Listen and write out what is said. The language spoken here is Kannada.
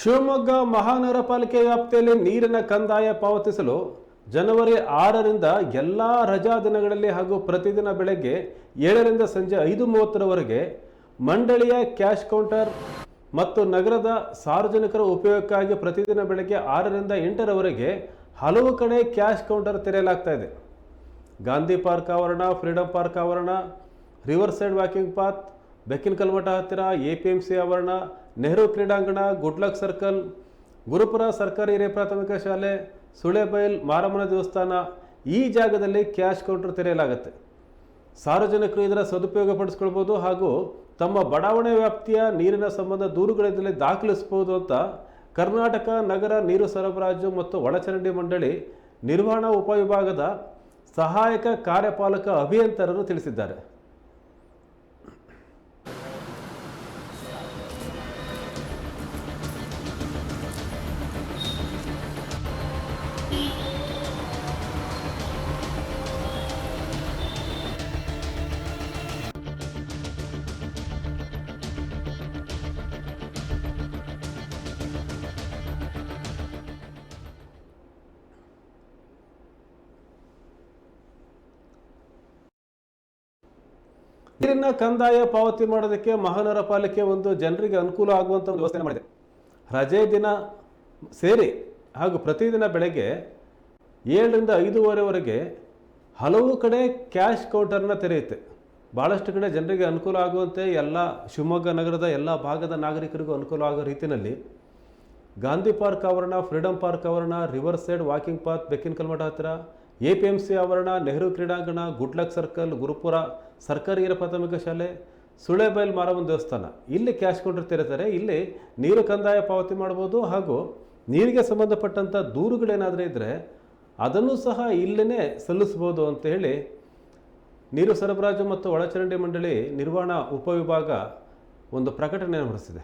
ಶಿವಮೊಗ್ಗ ಮಹಾನಗರ ಪಾಲಿಕೆ ವ್ಯಾಪ್ತಿಯಲ್ಲಿ ನೀರಿನ ಕಂದಾಯ ಪಾವತಿಸಲು ಜನವರಿ ಆರರಿಂದ ಎಲ್ಲ ರಜಾ ದಿನಗಳಲ್ಲಿ ಹಾಗೂ ಪ್ರತಿದಿನ ಬೆಳಗ್ಗೆ ಏಳರಿಂದ ಸಂಜೆ ಐದು ಮೂವತ್ತರವರೆಗೆ ಮಂಡಳಿಯ ಕ್ಯಾಶ್ ಕೌಂಟರ್ ಮತ್ತು ನಗರದ ಸಾರ್ವಜನಿಕರ ಉಪಯೋಗಕ್ಕಾಗಿ ಪ್ರತಿದಿನ ಬೆಳಗ್ಗೆ ಆರರಿಂದ ಎಂಟರವರೆಗೆ ಹಲವು ಕಡೆ ಕ್ಯಾಶ್ ಕೌಂಟರ್ ತೆರೆಯಲಾಗ್ತಾ ಇದೆ. ಗಾಂಧಿ ಪಾರ್ಕ್ ಆವರಣ, ಫ್ರೀಡಂ ಪಾರ್ಕ್ ಆವರಣ river side walking path Bekkina Kalmath ಹತ್ತಿರ, ಎ ಪಿ ಎಂ ಸಿ ಆವರಣ ನೆಹರು ಕ್ರೀಡಾಂಗಣ, ಗುಡ್ಲಕ್ ಸರ್ಕಲ್, ಗುರುಪುರ ಸರ್ಕಾರಿ ಹಿರಿಯ ಪ್ರಾಥಮಿಕ ಶಾಲೆ ಸುಳೆಬೈಲ್ ಮಾರಮ್ಮನ ದೇವಸ್ಥಾನ ಈ ಜಾಗದಲ್ಲಿ ಕ್ಯಾಶ್ ಕೌಂಟರ್ ತೆರೆಯಲಾಗುತ್ತೆ. ಸಾರ್ವಜನಿಕರು ಇದರ ಸದುಪಯೋಗ ಪಡಿಸ್ಕೊಳ್ಬೋದು ಹಾಗೂ ತಮ್ಮ ಬಡಾವಣೆ ವ್ಯಾಪ್ತಿಯ ನೀರಿನ ಸಂಬಂಧ ದೂರುಗಳಿದ್ದಲ್ಲಿ ದಾಖಲಿಸಬಹುದು ಅಂತ ಕರ್ನಾಟಕ ನಗರ ನೀರು ಸರಬರಾಜು ಮತ್ತು ಒಳಚರಂಡಿ ಮಂಡಳಿ ನಿರ್ವಹಣಾ ಉಪವಿಭಾಗದ ಸಹಾಯಕ ಕಾರ್ಯಪಾಲಕ ಅಭಿಯಂತರರು ತಿಳಿಸಿದ್ದಾರೆ. ನೀರಿನ ಕಂದಾಯ ಪಾವತಿ ಮಾಡೋದಕ್ಕೆ ಮಹಾನಗರ ಪಾಲಿಕೆ ಒಂದು ಜನರಿಗೆ ಅನುಕೂಲ ಆಗುವಂಥ ಒಂದು ವ್ಯವಸ್ಥೆ ಮಾಡಿದೆ. ರಜೆ ದಿನ ಸೇರಿ ಹಾಗೂ ಪ್ರತಿದಿನ ಬೆಳಗ್ಗೆ ಏಳರಿಂದ ಐದೂವರೆವರೆಗೆ ಹಲವು ಕಡೆ ಕ್ಯಾಶ್ ಕೌಂಟರ್ನ ತೆರೆಯುತ್ತೆ. ಭಾಳಷ್ಟು ಕಡೆ ಜನರಿಗೆ ಅನುಕೂಲ ಆಗುವಂತೆ ಎಲ್ಲ ಶಿವಮೊಗ್ಗ ನಗರದ ಎಲ್ಲ ಭಾಗದ ನಾಗರಿಕರಿಗೂ ಅನುಕೂಲ ಆಗೋ ರೀತಿಯಲ್ಲಿ ಗಾಂಧಿ ಪಾರ್ಕ್ ಆವರಣ ಫ್ರೀಡಮ್ ಪಾರ್ಕ್ ಆವರಣ river side walking path Bekkina Kalmath ಹತ್ತಿರ ಎ ಪಿ ಎಂ ಸಿ ಆವರಣ, ನೆಹರು ಕ್ರೀಡಾಂಗಣ, ಗುಡ್ಲಕ್ ಸರ್ಕಲ್, ಗುರುಪುರ, ಸರ್ಕಾರಿ ಹಿರಿಯ ಪ್ರಾಥಮಿಕ ಶಾಲೆ ಸುಳೆಬೈಲ್ ಮಾರಮ್ಮನ ದೇವಸ್ಥಾನ. ಇಲ್ಲಿ ಕ್ಯಾಶ್ ಕೌಂಟರ್ ತೆರೀತಾರೆ ಇಲ್ಲಿ ನೀರು ಕಂದಾಯ ಪಾವತಿ ಮಾಡ್ಬೋದು ಹಾಗೂ ನೀರಿಗೆ ಸಂಬಂಧಪಟ್ಟಂಥ ದೂರುಗಳೇನಾದರೂ ಇದ್ದರೆ ಅದನ್ನು ಸಹ ಇಲ್ಲೇ ಸಲ್ಲಿಸ್ಬೋದು ಅಂತ ಹೇಳಿ ನೀರು ಸರಬರಾಜು ಮತ್ತು ಒಳಚರಂಡಿ ಮಂಡಳಿ ನಿರ್ವಹಣಾ ಉಪವಿಭಾಗ ಒಂದು ಪ್ರಕಟಣೆಯನ್ನು ಹೊರಡಿಸಿದೆ.